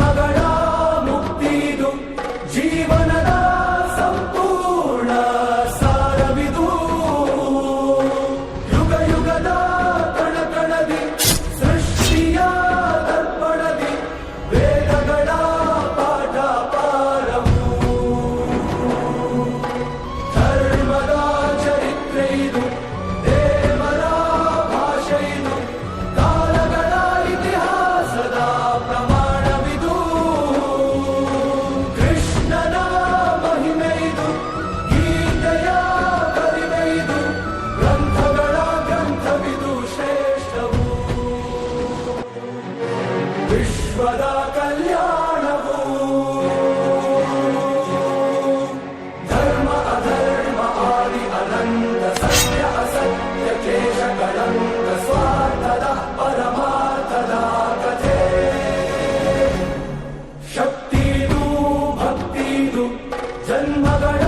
மகளா विश्वदा कल्यानवू धर्म अधर्म आरिया दंद संया संया केश करंग स्वार्त अधर्मा तदा कझे शब्ती दू भब्ती दू जन्मगण